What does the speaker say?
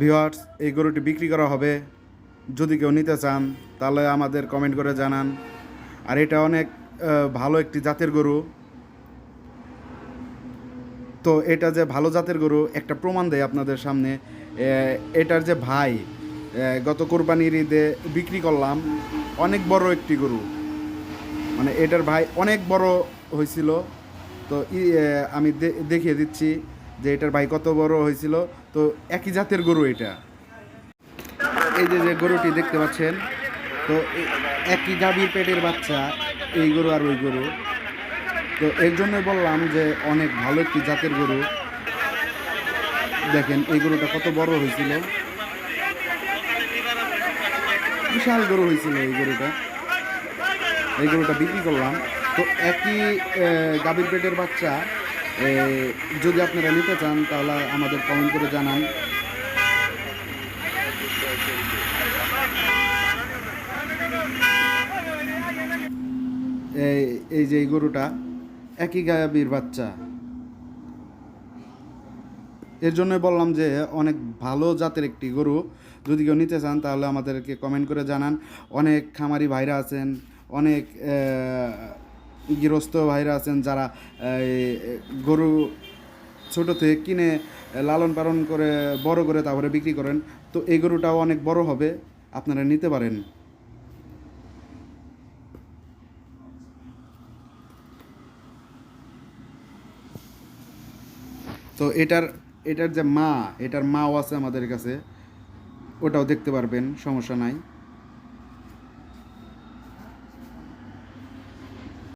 Viewers এই গরুটি বিক্রি করা হবে। যদি কেউ নিতে চান, তাহলে আমাদের কমেন্ট করে জানান। আর এটা অনেক ভালো একটি জাতের গরু। তো এটা যে ভালো জাতের গরু, একটা প্রমাণ দেয় আপনাদের সামনে। এটার যে ভাই গত কোরবানির ঈদে বিক্রি করলাম, অনেক বড় একটি গরু। মানে এটার ভাই অনেক বড় হয়েছিল। তো আমি দেখিয়ে দিচ্ছি। যে এটার ভাই কত বড় হয়েছিল, তো একই জাতের গরু এটা। এই যে যে গরুটি দেখতে পাচ্ছেন, তো একই গাভীর পেটের বাচ্চা, এই গরু আর ওই গরু। তো এর জন্য বললাম যে, অনেক ভালো একটি জাতের গরু। দেখেন, এই গরুটা কত বড় হয়েছিল। বিশাল গরু হয়েছিল এই গরুটা। এই গরুটা বিক্রি করলাম। তো একই গাভীর পেটের বাচ্চা যদি আপনারা নিতে চান, তাহলে আমাদের কমেন্ট করে জানান। এই যে এই গরুটা, একই গাভীর বাচ্চা। এর জন্য বললাম যে, অনেক ভালো জাতের একটি গরু। যদি কেউ নিতে চান, তাহলে আমাদেরকে কমেন্ট করে জানান। অনেক খামারি ভাইরা আছেন, অনেক গৃহস্থ ভাইরা আছেন যারা গরু ছোট থেকে কিনে লালন পালন করে, বড় করে তারপরে বিক্রি করেন, তো এই গরুটাও অনেক বড় হবে, আপনারা নিতে পারেন। তো এটার এটার যে মা, এটার মাও আছে আমাদের কাছে, ওটাও দেখতে পারবেন, সমস্যা নাই।